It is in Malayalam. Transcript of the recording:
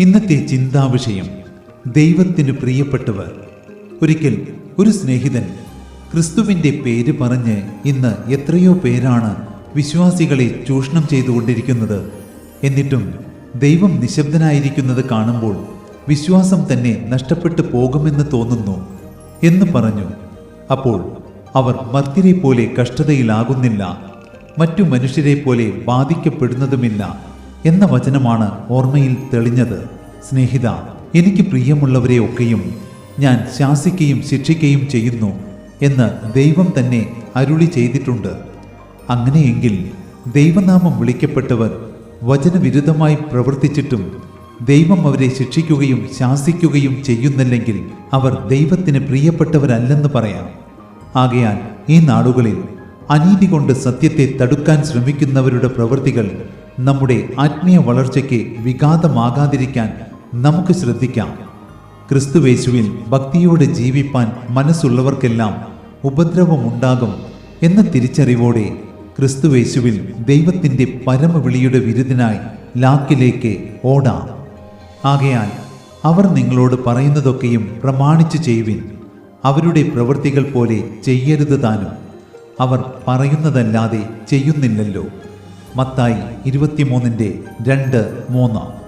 ഇന്നത്തെ ചിന്താവിഷയം ദൈവത്തിന് പ്രിയപ്പെട്ടവർ. ഒരിക്കൽ ഒരു സ്നേഹിതൻ ക്രിസ്തുവിന്റെ പേര് പറഞ്ഞ് ഇന്ന് എത്രയോ പേരാണ് വിശ്വാസികളെ ചൂഷണം ചെയ്തുകൊണ്ടിരിക്കുന്നത്. എന്നിട്ടും ദൈവം നിശബ്ദനായിരിക്കുന്നത് കാണുമ്പോൾ വിശ്വാസം തന്നെ നഷ്ടപ്പെട്ടു പോകുമെന്ന് തോന്നുന്നു എന്ന് പറഞ്ഞു. അപ്പോൾ അവർ മർത്യരെ പോലെ കഷ്ടതയിലാകുന്നില്ല മറ്റു മനുഷ്യരെ പോലെ ബാധിക്കപ്പെടുന്നതുമില്ല. എന്ന വചനമാണ് ഓർമ്മയിൽ തെളിഞ്ഞത്. സ്നേഹിത എനിക്ക് പ്രിയമുള്ളവരെ ഒക്കെയും ഞാൻ ശാസിക്കുകയും ശിക്ഷിക്കുകയും ചെയ്യുന്നു എന്ന് ദൈവം തന്നെ അരുളി ചെയ്തിട്ടുണ്ട്. അങ്ങനെയെങ്കിൽ ദൈവനാമം വിളിക്കപ്പെട്ടവർ വചനവിരുദ്ധമായി പ്രവർത്തിച്ചിട്ടും ദൈവം അവരെ ശിക്ഷിക്കുകയും ശാസിക്കുകയും ചെയ്യുന്നില്ലെങ്കിൽ അവർ ദൈവത്തിന് പ്രിയപ്പെട്ടവരല്ലെന്ന് പറയാം. ആകയാൽ ഈ നാടുകളിൽ അനീതി കൊണ്ട് സത്യത്തെ തടുക്കാൻ ശ്രമിക്കുന്നവരുടെ പ്രവൃത്തികൾ നമ്മുടെ ആത്മീയ വളർച്ചയ്ക്ക് വിഘാതമാകാതിരിക്കാൻ നമുക്ക് ശ്രദ്ധിക്കാം. ക്രിസ്തുവേശുവിൽ ഭക്തിയോടെ ജീവിപ്പാൻ മനസ്സുള്ളവർക്കെല്ലാം ഉപദ്രവമുണ്ടാകും എന്ന തിരിച്ചറിവോടെ ക്രിസ്തുവേശുവിൽ ദൈവത്തിന്റെ പരമവിളിയുടെ വിരുദിനായി ലാക്കിലേക്ക് ഓടാം. ആകയാൽ അവർ നിങ്ങളോട് പറയുന്നതൊക്കെയും പ്രമാണിച്ചു ചെയ്യുവിൻ. അവരുടെ പ്രവൃത്തികൾ പോലെ ചെയ്യരുത് താനും. അവർ പറയുന്നതല്ലാതെ ചെയ്യുന്നില്ലല്ലോ. മത്തായി ഇരുപത്തിമൂന്നിന്റെ രണ്ട് മൂന്ന്.